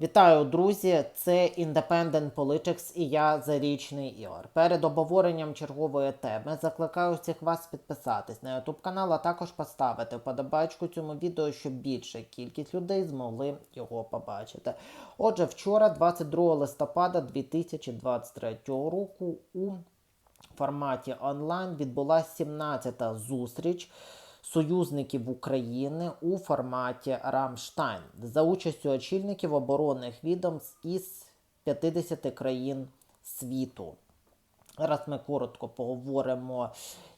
Вітаю, друзі! Це Independent Politics і я Зарічний Ігор. Перед обговоренням чергової теми закликаю всіх вас підписатись на YouTube канал, а також поставити вподобайку цьому відео, щоб більша кількість людей змогли його побачити. Отже, вчора, 22 листопада 2023 року, у форматі онлайн відбулася 17-та зустріч союзників України у форматі Рамштайн за участю очільників оборонних відомств із 50 країн світу. Зараз ми коротко поговоримо,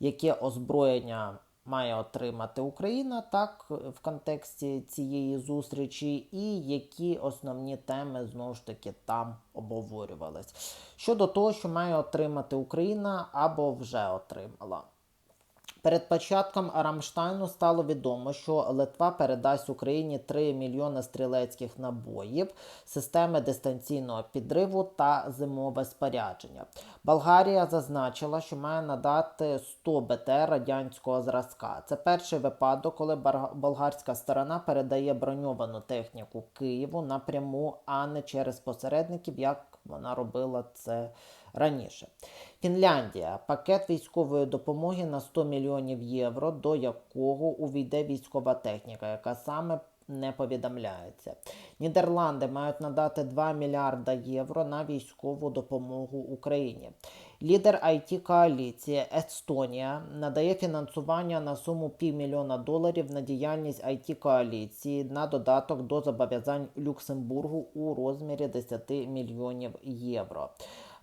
яке озброєння має отримати Україна так в контексті цієї зустрічі, і які основні теми знову ж таки там обговорювались. Щодо того, що має отримати Україна або вже отримала. Перед початком Рамштайну стало відомо, що Литва передасть Україні 3 мільйони стрілецьких набоїв, системи дистанційного підриву та зимове спорядження. Болгарія зазначила, що має надати 100 БТ радянського зразка. Це перший випадок, коли болгарська сторона передає броньовану техніку Києву напряму, а не через посередників, як вона робила це раніше. Фінляндія пакет військової допомоги на 100 мільйонів євро, до якого увійде військова техніка, яка саме не повідомляється. Нідерланди мають надати 2 мільярда євро на військову допомогу Україні. Лідер it коаліції Естонія надає фінансування на суму півмільйона доларів на діяльність it коаліції на додаток до зобов'язань Люксембургу у розмірі 10 мільйонів євро.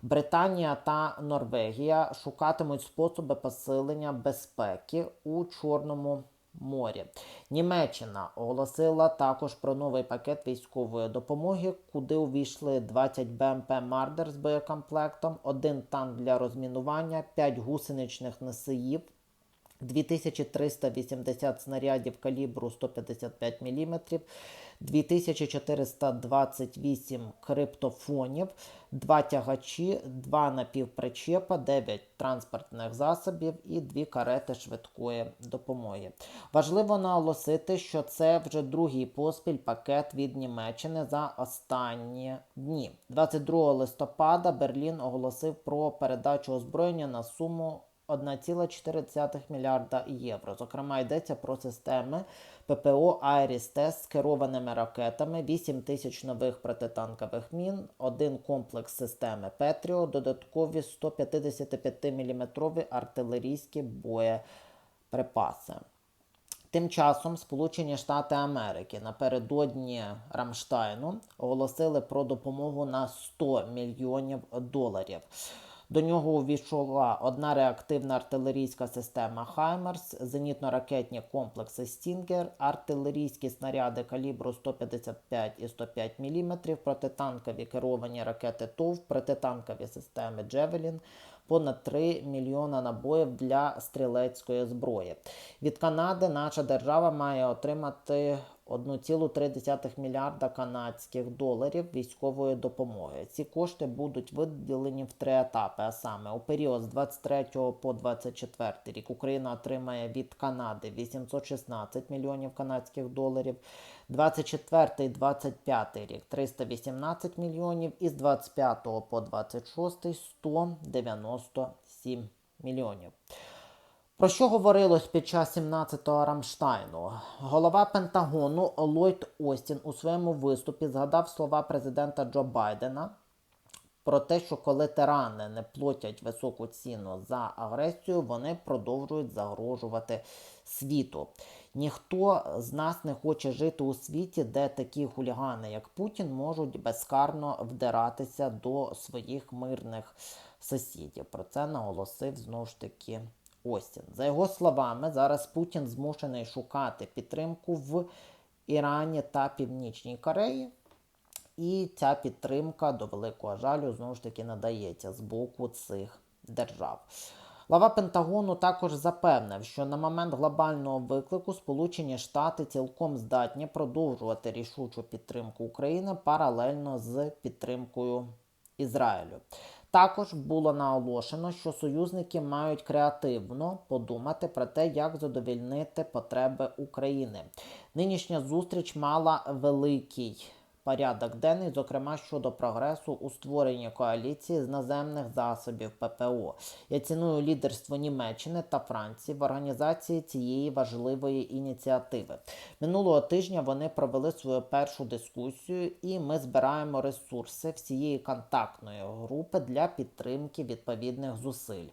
Британія та Норвегія шукатимуть способи посилення безпеки у Чорному морі. Німеччина оголосила також про новий пакет військової допомоги, куди увійшли 20 БМП Мардер з боєкомплектом, один танк для розмінування, 5 гусеничних носіїв. 2380 снарядів калібру 155 мм, 2428 криптофонів, 2 тягачі, 2 напівпричепа, 9 транспортних засобів і 2 карети швидкої допомоги. Важливо наголосити, що це вже другий поспіль пакет від Німеччини за останні дні. 22 листопада Берлін оголосив про передачу озброєння на суму. 1,4 мільярда євро. Зокрема, йдеться про системи ППО Айріс-Т з керованими ракетами, 8 тисяч нових протитанкових мін, один комплекс системи Петріо, додаткові 155 мм артилерійські боєприпаси. Тим часом Сполучені Штати Америки напередодні Рамштайну оголосили про допомогу на 100 мільйонів доларів. До нього увійшла одна реактивна артилерійська система Хаймерс, зенітно-ракетні комплекси Стінгер, артилерійські снаряди калібру 155 і 105 мм, протитанкові керовані ракети ТОВ, протитанкові системи Джевелін, понад 3 мільйона набоїв для стрілецької зброї. Від Канади наша держава має отримати 1,3 мільярда канадських доларів військової допомоги. Ці кошти будуть виділені в три етапи. А саме у період з 23 по 24 рік Україна отримає від Канади 816 мільйонів канадських доларів. 24 25 рік 318 мільйонів і з 25 по 26 197 мільйонів. Про що говорилось під час 17-го Рамштайну? Голова Пентагону Ллойд Остін у своєму виступі згадав слова президента Джо Байдена про те, що коли тирани не платять високу ціну за агресію, вони продовжують загрожувати світу. Ніхто з нас не хоче жити у світі, де такі хулігани, як Путін, можуть безкарно вдиратися до своїх мирних сусідів. Про це наголосив знову ж таки. Остін. За його словами, зараз Путін змушений шукати підтримку в Ірані та Північній Кореї. І ця підтримка до великого жалю знову ж таки надається з боку цих держав. Глава Пентагону також запевнив, що на момент глобального виклику Сполучені Штати цілком здатні продовжувати рішучу підтримку України паралельно з підтримкою Ізраїлю. Також було наголошено, що союзники мають креативно подумати про те, як задовільнити потреби України. Нинішня зустріч мала великий порядок денний, зокрема щодо прогресу у створенні коаліції з наземних засобів ППО. Я ціную лідерство Німеччини та Франції в організації цієї важливої ініціативи. Минулого тижня вони провели свою першу дискусію, і ми збираємо ресурси всієї контактної групи для підтримки відповідних зусиль.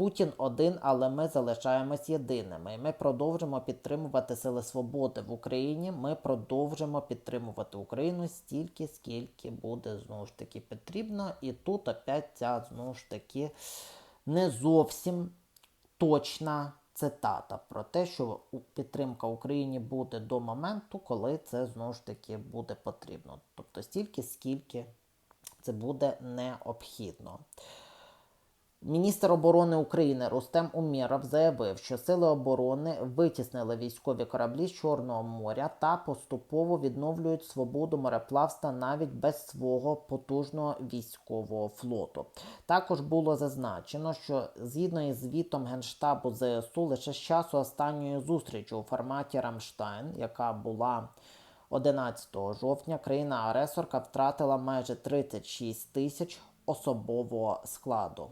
Путін один, але ми залишаємось єдиними. Ми продовжимо підтримувати сили свободи в Україні. Ми продовжимо підтримувати Україну стільки, скільки буде знову ж таки потрібно. І тут опять ця знову ж таки не зовсім точна цитата про те, що підтримка Україні буде до моменту, коли це знову ж таки буде потрібно. Тобто стільки, скільки це буде необхідно. Міністр оборони України Рустем Умєров заявив, що сили оборони витіснили військові кораблі з Чорного моря та поступово відновлюють свободу мореплавства навіть без свого потужного військового флоту. Також було зазначено, що згідно із звітом Генштабу ЗСУ лише з часу останньої зустрічі у форматі Рамштайн, яка була 11 жовтня, країна-агресорка втратила майже 36 тисяч особового складу.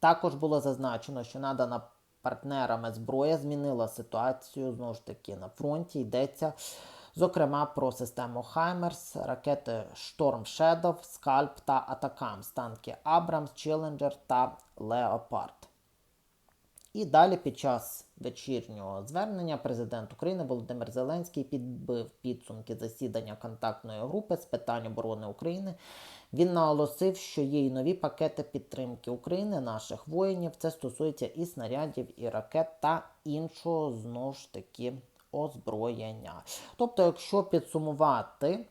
Також було зазначено, що надана партнерами зброя змінила ситуацію знову ж таки на фронті. Йдеться зокрема про систему Хаймерс, ракети Storm Shadow, Скальп та Атакамс, танки Абрамс, Челленджер та Леопард. І далі під час вечірнього звернення президент України Володимир Зеленський підбив підсумки засідання контактної групи з питань оборони України. Він наголосив, що є й нові пакети підтримки України, наших воїнів. Це стосується і снарядів, і ракет та іншого знову ж таки озброєння. Тобто, якщо підсумувати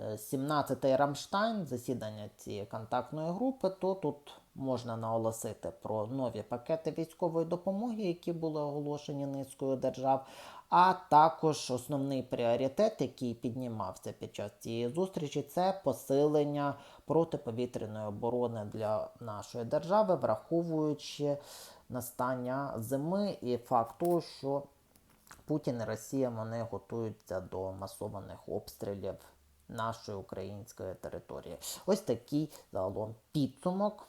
17-й Рамштайн, засідання цієї контактної групи, то тут можна наголосити про нові пакети військової допомоги, які були оголошені низкою держав. А також основний пріоритет, який піднімався під час цієї зустрічі, це посилення протиповітряної оборони для нашої держави, враховуючи настання зими і факт того, що Путін і Росія вони готуються до масованих обстрілів нашої української території. Ось такий загалом підсумок